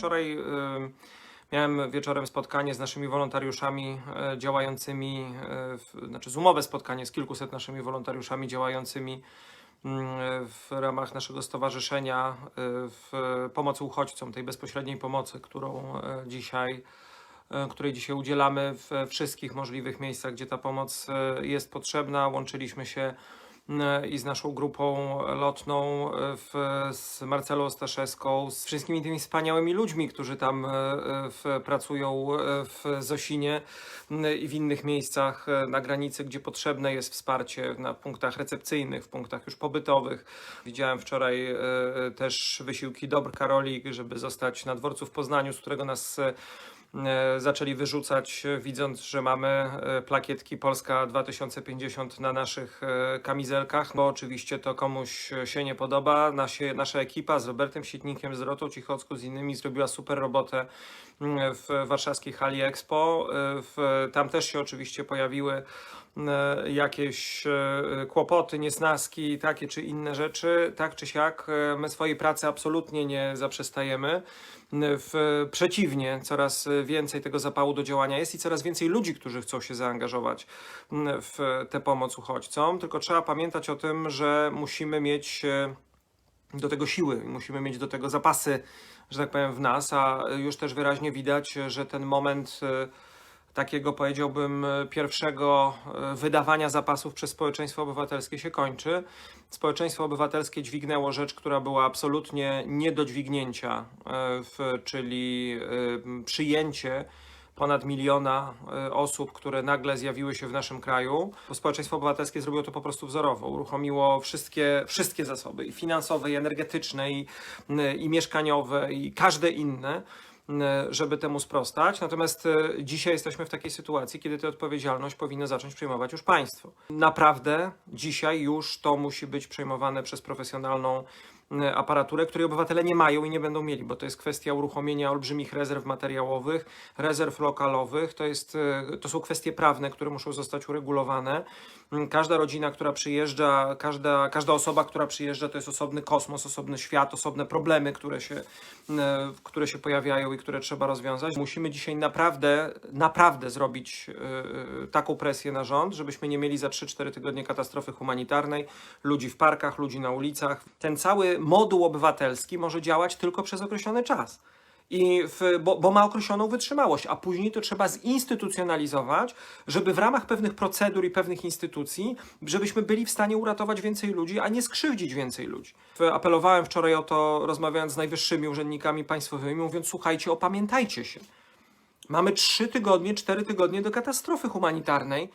Wczoraj y, miałem wieczorem spotkanie z naszymi wolontariuszami e, działającymi, w, znaczy z umowę spotkanie z kilkuset naszymi wolontariuszami działającymi mm, w ramach naszego stowarzyszenia w pomocy uchodźcom, tej bezpośredniej pomocy, którą dzisiaj której dzisiaj udzielamy w wszystkich możliwych miejscach, gdzie ta pomoc jest potrzebna. Łączyliśmy się i z naszą grupą lotną, e, w, z Marcelą Ostaszewską, z wszystkimi tymi wspaniałymi ludźmi, którzy tam e, w, pracują e, w Zosinie i w innych miejscach na granicy, gdzie potrzebne jest wsparcie na punktach recepcyjnych, w punktach już pobytowych. Widziałem wczoraj też wysiłki Dobr Karolik, żeby zostać na dworcu w Poznaniu, z którego nas zaczęli wyrzucać, e, widząc, że mamy e, plakietki Polska 2050 na naszych e, kamizelkach, bo oczywiście to komuś e, się nie podoba. Nasie, nasza ekipa z Robertem Sitnikiem, z Rotą Cichocku, z innymi zrobiła super robotę mm, w warszawskiej hali Expo. E, tam też się oczywiście pojawiły e, jakieś e, kłopoty, niesnaski, takie czy inne rzeczy. Tak czy siak, e, my swojej pracy absolutnie nie zaprzestajemy. W, przeciwnie, coraz więcej tego zapału do działania jest i coraz więcej ludzi, którzy chcą się zaangażować w tę pomoc uchodźcom. Tylko trzeba pamiętać o tym, że musimy mieć e, do tego siły, musimy mieć do tego zapasy, że tak powiem, w nas, a już też wyraźnie widać, że ten moment e, takiego, powiedziałbym, pierwszego e, wydawania zapasów przez społeczeństwo obywatelskie się kończy. Społeczeństwo obywatelskie dźwignęło rzecz, która była absolutnie nie do dźwignięcia, e, czyli e, przyjęcie ponad miliona osób, które nagle zjawiły się w naszym kraju. Społeczeństwo obywatelskie zrobiło to po prostu wzorowo. Uruchomiło wszystkie, wszystkie zasoby i finansowe, i energetyczne, i, i mieszkaniowe, i każde inne żeby temu sprostać. Natomiast e, dzisiaj jesteśmy w takiej sytuacji, kiedy tę odpowiedzialność powinno zacząć przejmować już państwo. Naprawdę dzisiaj już to musi być przejmowane przez profesjonalną e, aparaturę, której obywatele nie mają i nie będą mieli, bo to jest kwestia uruchomienia olbrzymich rezerw materiałowych, rezerw lokalowych, to, jest, e, to są kwestie prawne, które muszą zostać uregulowane. Mm, Każda rodzina, która przyjeżdża, każda, każda osoba, która przyjeżdża, to jest osobny kosmos, osobny świat, osobne problemy, które się, e, które się pojawiają i które trzeba rozwiązać. Musimy dzisiaj naprawdę, naprawdę zrobić e, taką presję na rząd, żebyśmy nie mieli za 3-4 tygodnie katastrofy humanitarnej, ludzi w parkach, ludzi na ulicach. Ten cały moduł obywatelski może działać tylko przez określony czas. I w, bo, bo ma określoną wytrzymałość, a później to trzeba zinstytucjonalizować, żeby w ramach pewnych procedur i pewnych instytucji, żebyśmy byli w stanie uratować więcej ludzi, a nie skrzywdzić więcej ludzi. Apelowałem wczoraj o to, rozmawiając z najwyższymi urzędnikami państwowymi, mówiąc: słuchajcie, opamiętajcie się. Mamy trzy tygodnie, cztery tygodnie do katastrofy humanitarnej.